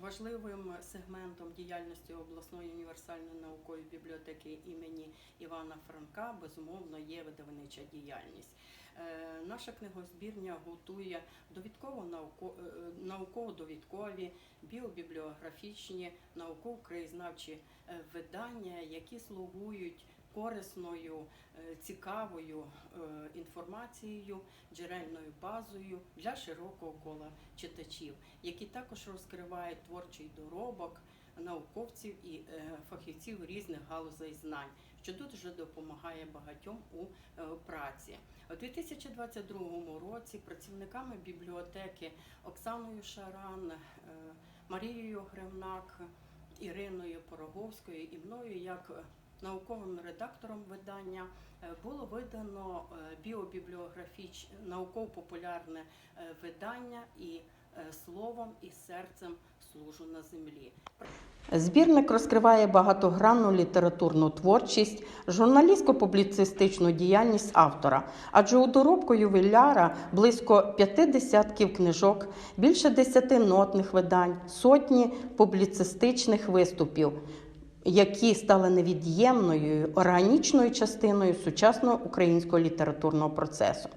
Важливим сегментом діяльності обласної універсальної наукової бібліотеки імені Івана Франка безумовно є видавнича діяльність. Е, Наша книгозбірня готує е, науково-довідкові, біобібліографічні, науково-краєзнавчі е, видання, які слугують корисною, е, цікавою е, інформацією, джерельною базою для широкого кола читачів, які також розкривають творчий доробок науковців і е, фахівців різних галузей знань, що дуже допомагає багатьом у праці. У 2022 році працівниками бібліотеки Оксаною Шаран, Марією Гремнак, Іриною Пороговською і мною як науковим редактором видання е, було видано е, біобібліографічне науково-популярне е, видання і словом і серцем служу на землі. Збірник розкриває багатогранну літературну творчість, журналістсько-публіцистичну діяльність автора, адже у доробку ювіляра близько п'яти десятків книжок, більше десяти нотних видань, сотні публіцистичних виступів, які стали невід'ємною органічною частиною сучасного українського літературного процесу.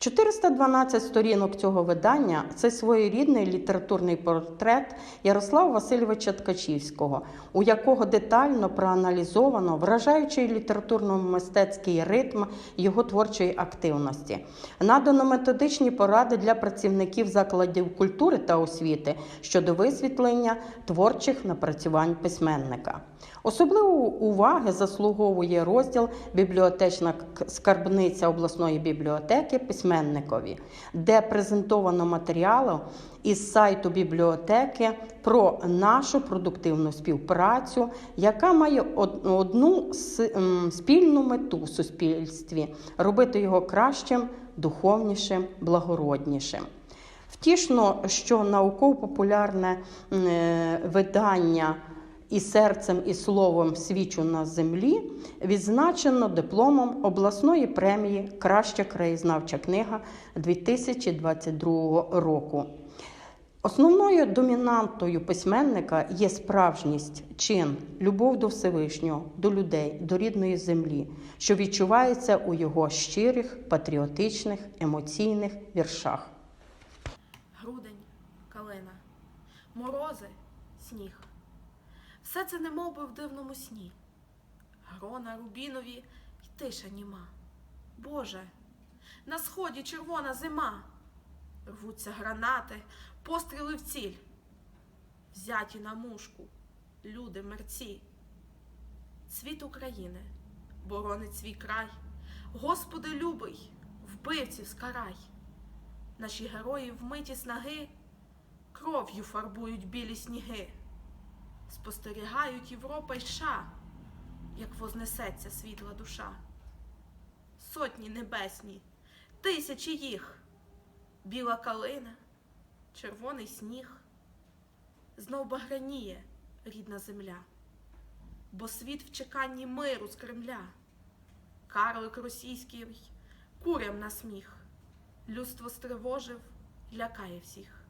412 сторінок цього видання це своєрідний літературний портрет Ярослава Васильовича Ткачівського, у якого детально проаналізовано вражаючий літературно-мистецький ритм його творчої активності. Надано методичні поради для працівників закладів культури та освіти щодо висвітлення творчих напрацювань письменника. Особливої уваги заслуговує розділ Бібліотечна скарбниця обласної бібліотеки письменникові, де презентовано матеріали із сайту бібліотеки про нашу продуктивну співпрацю, яка має одну спільну мету в суспільстві робити його кращим, духовнішим, благороднішим. Втішно, що науково-популярне е, видання і серцем, і словом свічу на землі відзначено дипломом обласної премії Краща краєзнавча книга 2022 року. Основною домінантою письменника є справжність, чин, любов до Всевишнього, до людей, до рідної землі, що відчувається у його щирих, патріотичних, емоційних віршах. грудень, калина, морози, сніг. Все це немов би в дивному сні. Грона рубінові й тиша німа. Боже, на сході червона зима. Рвуться гранати, постріли в ціль. Взяті на мушку, люди мерці. Цвіт України боронить свій край. Господи любий, вбивців скарай. Наші герої вмиті снаги кров'ю фарбують білі сніги, спостерігають Європа й США, як вознесеться світла душа. Сотні небесні, тисячі їх, біла калина, червоний сніг. Знов баграніє рідна земля, бо світ в чеканні миру з Кремля, карлик російський курям на сміх. Людство стривожив, лякає всіх.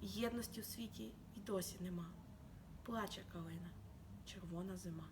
Єдності в світі й досі нема. Плаче калина, червона зима.